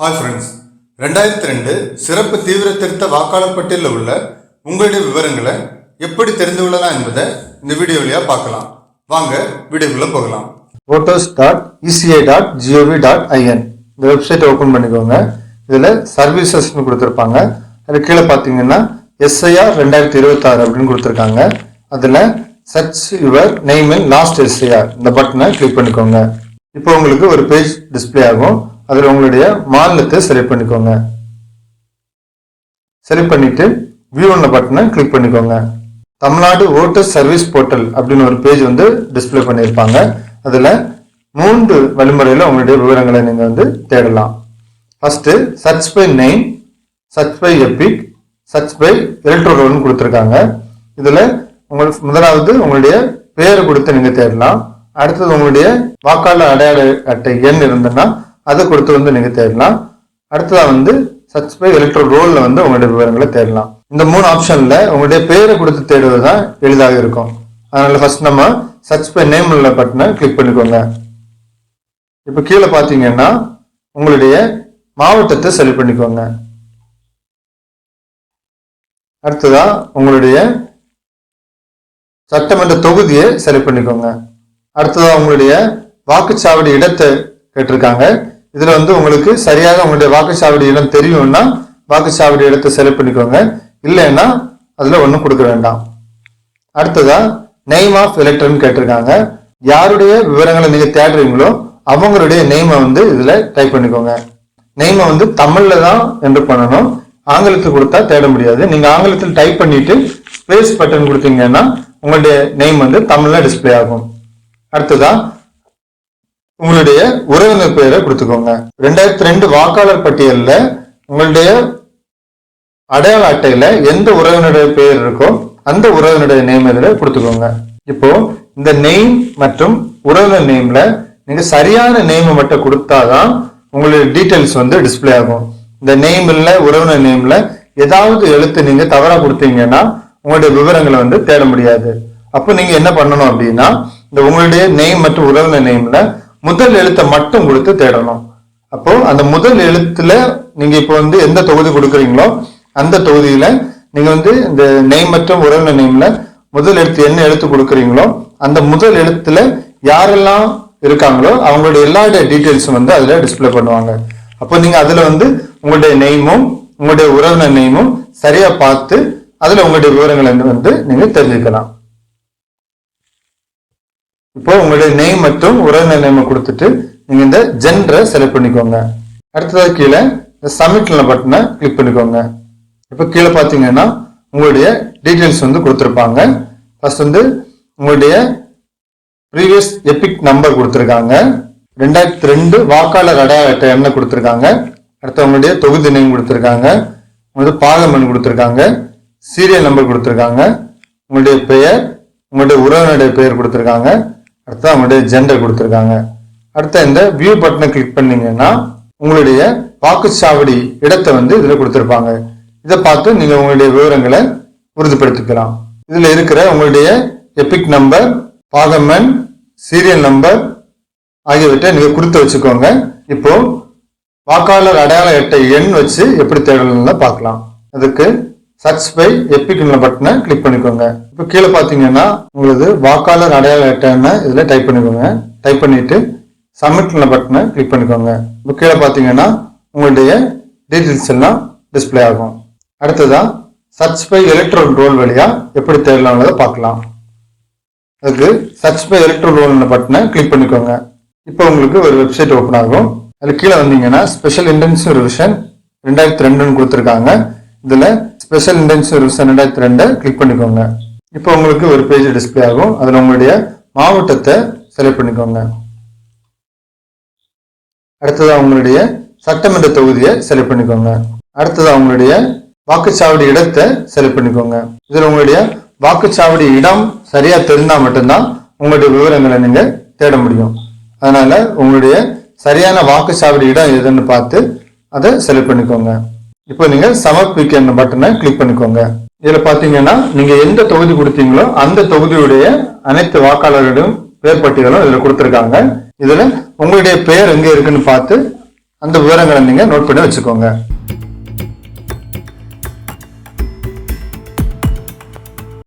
Hi friends ரெண்டாயிரத்தி ரெண்டு சிறப்பு தீவிர திருத்த வாக்காளர் பட்டியலில் உள்ள உங்களுடைய விவரங்களை எப்படி தெரிந்து கொள்ளலாம் என்பதை இந்த வீடியோ வழியாக பார்க்கலாம். வாங்க வீடியோக்குள்ளே போகலாம். Voters dot ECI dot gov dot in இந்த வெப்சைட் ஓப்பன் பண்ணிக்கோங்க. இதில் சர்வீசஸ்னு கொடுத்துருப்பாங்க. அது கீழே பார்த்தீங்கன்னா எஸ்ஐஆர் ரெண்டாயிரத்தி இருபத்தாறு அப்படின்னு கொடுத்துருக்காங்க. அதில் search your name last SIR இந்த பட்டனை கிளிக் பண்ணிக்கோங்க. இப்போ உங்களுக்கு ஒரு பேஜ் டிஸ்ப்ளே ஆகும். அதில் உங்களுடைய மாநிலத்தை செலக்ட் பண்ணிக்கோங்க. செலக்ட் பண்ணிட்டு வியூ ஒன்ன பட்டனை கிளிக் பண்ணிக்கோங்க. தமிழ்நாடு ஓட்டர் சர்வீஸ் போர்ட்டல் அப்படின்னு ஒரு பேஜ் வந்து டிஸ்ப்ளே பண்ணியிருப்பாங்க. அதில் மூன்று வழிமுறையில் உங்களுடைய விவரங்களை நீங்கள் வந்து தேடலாம். First search by name search by EPIC search by எலக்ட்ரோல்னு கொடுத்துருக்காங்க. இதில் உங்களுக்கு முதலாவது உங்களுடைய பேரை கொடுத்து நீங்கள் தேடலாம். அடுத்தது உங்களுடைய வாக்காளர் அடையாள அட்டை எண் இருந்ததுன்னா அதை கொடுத்து வந்து நீங்கள் தேடலாம். அடுத்ததாக வந்து சர்ச் பை எலக்ட்ரல் ரோல்ல வந்து உங்களுடைய விவரங்களை தேடலாம். இந்த மூணு ஆப்ஷன்ல உங்களுடைய பேரை கொடுத்து தேடுவது தான் எளிதாக இருக்கும். அதனால ஃபர்ஸ்ட் நம்ம சர்ச் பை நேம் உள்ள பட்டனை கிளிக் பண்ணிக்கோங்க. இப்போ கீழே பார்த்தீங்கன்னா உங்களுடைய மாவட்டத்தை செலக்ட் பண்ணிக்கோங்க. அடுத்ததா உங்களுடைய சட்டமன்ற தொகுதியை செலக்ட் பண்ணிக்கோங்க. அடுத்ததா உங்களுடைய வாக்குச்சாவடி இடத்தை கேட்டிருக்காங்க. இதுல வந்து உங்களுக்கு சரியாக உங்களுடைய வாக்குச்சாவடி இடம் தெரியும்னா வாக்குச்சாவடி இடத்தை செலக்ட் பண்ணிக்கோங்க. இல்லைன்னா அதுல ஒன்றும் கொடுக்க வேண்டாம். அடுத்ததா நெய்ம் ஆஃப் எலக்டர்னு கேட்டிருக்காங்க. யாருடைய விவரங்களை நீங்க தேடுறீங்களோ அவங்களுடைய நெய்மை வந்து இதுல டைப் பண்ணிக்கோங்க. நெய்மை வந்து தமிழ்ல தான் என்று பண்ணணும். ஆங்கிலத்தில் கொடுத்தா தேட முடியாது. நீங்க ஆங்கிலத்தில் டைப் பண்ணிட்டு ஸ்பேஸ் பட்டன் கொடுத்தீங்கன்னா உங்களுடைய நெய்ம் வந்து தமிழ்ல டிஸ்ப்ளே ஆகும். அடுத்ததான் உங்களுடைய உறவினர் பெயரை கொடுத்துக்கோங்க. ரெண்டாயிரத்தி ரெண்டு வாக்காளர் பட்டியலில் உங்களுடைய அடையாள அட்டையில எந்த உறவினுடைய பெயர் இருக்கோ அந்த உறவினருடைய நேம் இதில் கொடுத்துக்கோங்க. இப்போ இந்த நெய்ம் மற்றும் உறவினர் நேம்ல நீங்க சரியான நேம் மட்டும் கொடுத்தாதான் உங்களுடைய டீட்டெயில்ஸ் வந்து டிஸ்ப்ளே ஆகும். இந்த நேம் இல்லை உறவினர் நேம்ல ஏதாவது எழுத்து நீங்க தவறா கொடுத்தீங்கன்னா உங்களுடைய விவரங்களை வந்து தேட முடியாது. அப்போ நீங்க என்ன பண்ணணும் அப்படின்னா இந்த உங்களுடைய நேம் மற்றும் உறவினர் நேம்ல முதல் எழுத்தை மட்டும் கொடுத்து தேடணும். அப்போ அந்த முதல் எழுத்துல நீங்க இப்போ வந்து எந்த தொகுதி கொடுக்குறீங்களோ அந்த தொகுதியில நீங்க வந்து இந்த நெய் மற்றும் உறவினர் நெய்ம்ல முதல் எழுத்து என்ன எழுத்து கொடுக்குறீங்களோ அந்த முதல் எழுத்துல யாரெல்லாம் இருக்காங்களோ அவங்களுடைய எல்லா டீட்டெயில்ஸும் வந்து அதுல டிஸ்ப்ளே பண்ணுவாங்க. அப்போ நீங்க அதுல வந்து உங்களுடைய நெய்மும் உங்களுடைய உறவினர் நெய்மும் சரியா பார்த்து அதுல உங்களுடைய விவரங்களை வந்து நீங்க தெரிஞ்சுக்கலாம். இப்போ உங்களுடைய நெய் மற்றும் உறவினர் நேமை கொடுத்துட்டு நீங்க இந்த ஜென்டரை செலக்ட் பண்ணிக்கோங்க. அடுத்ததாக கீழே இந்த சப்மிட்ல பட்டனை கிளிக் பண்ணிக்கோங்க. இப்போ கீழே பார்த்தீங்கன்னா உங்களுடைய டீட்டெயில்ஸ் வந்து கொடுத்துருப்பாங்க. ஃபர்ஸ்ட் வந்து உங்களுடைய ப்ரீவியஸ் எபிக் நம்பர் கொடுத்துருக்காங்க. ரெண்டாயிரத்தி ரெண்டு வாக்காளர் அடையாள அட்டை என்ன கொடுத்துருக்காங்க. அடுத்து உங்களுடைய தொகுதி நேம் கொடுத்துருக்காங்க. உங்களுக்கு பாகமன் கொடுத்துருக்காங்க. சீரியல் நம்பர் கொடுத்துருக்காங்க. உங்களுடைய பெயர் உங்களுடைய உறவினருடைய பெயர் கொடுத்துருக்காங்க. அடுத்து அவங்களுடைய ஜெண்டர் கொடுத்துருக்காங்க. அடுத்த இந்த வியூ பட்டனை கிளிக் பண்ணீங்கன்னா உங்களுடைய வாக்குச்சாவடி இடத்தை வந்து இதில் கொடுத்துருப்பாங்க. இதை பார்த்து நீங்கள் உங்களுடைய விவரங்களை உறுதிப்படுத்திக்கலாம். இதில் இருக்கிற உங்களுடைய எபிக் நம்பர் பாகமன் சீரியல் நம்பர் ஆகியவற்றை நீங்கள் கொடுத்து வச்சுக்கோங்க. இப்போ வாக்காளர் அடையாள எட்ட எண் வச்சு எப்படி தேடணும்னு பார்க்கலாம். அதுக்கு சர்ச் பை எபிக் பட்டனை கிளிக் பண்ணிக்கோங்க. இப்போ கீழே பார்த்தீங்கன்னா உங்களுக்கு வாக்காளர் அடையாள அட்டைன்னு இதில் டைப் பண்ணிக்கோங்க. டைப் பண்ணிவிட்டு சப்மிட் பட்டனை கிளிக் பண்ணிக்கோங்க. இப்போ கீழே பார்த்தீங்கன்னா உங்களுடைய டீட்டெயில்ஸ் எல்லாம் டிஸ்ப்ளே ஆகும். அடுத்ததாக சர்ச் பை எலக்ட்ரோல் ரோல் வழியாக எப்படி தேடலாம்ன்றதை பார்க்கலாம். அதுக்கு சர்ச் பை எலக்ட்ரோல் ரோல் பட்டனை கிளிக் பண்ணிக்கோங்க. இப்போ உங்களுக்கு ஒரு வெப்சைட் ஓப்பன் ஆகும். அது கீழே வந்தீங்கன்னா ஸ்பெஷல் இன்டென்சிவ் ரிவிஷன் ரெண்டாயிரத்தி ரெண்டுன்னு கொடுத்துருக்காங்க. இதில் ஸ்பெஷல் இன்டென்சிவ் ரிவிஷன் ரெண்டாயிரத்தி ரெண்டை கிளிக் பண்ணிக்கோங்க. இப்போ உங்களுக்கு ஒரு பேஜ் டிஸ்பிளே ஆகும். அதில் உங்களுடைய மாவட்டத்தை செலக்ட் பண்ணிக்கோங்க. அடுத்ததாக உங்களுடைய சட்டமன்ற தொகுதியை செலக்ட் பண்ணிக்கோங்க. அடுத்ததாக உங்களுடைய வாக்குச்சாவடி இடத்தை செலக்ட் பண்ணிக்கோங்க. இதில் உங்களுடைய வாக்குச்சாவடி இடம் சரியாக தெரிந்தால் மட்டும்தான் உங்களுடைய விவரங்களை நீங்கள் தேட முடியும். அதனால் உங்களுடைய சரியான வாக்குச்சாவடி இடம் எதுன்னு பார்த்து அதை செலக்ட் பண்ணிக்கோங்க. இப்போ நீங்க சமர்ப்பிக்க பட்டனை கிளிக் பண்ணிக்கோங்க. இதுல பாத்தீங்கன்னா நீங்க எந்த தொகுதி கொடுத்தீங்களோ அந்த தொகுதியுடைய அனைத்து வாக்காளர்களிடம் பேர் பட்டியலும் இதுல கொடுத்துருக்காங்க. இதுல உங்களுடைய பெயர் எங்க இருக்குன்னு பார்த்து அந்த விவரங்களை நீங்க நோட் பண்ணி வச்சுக்கோங்க.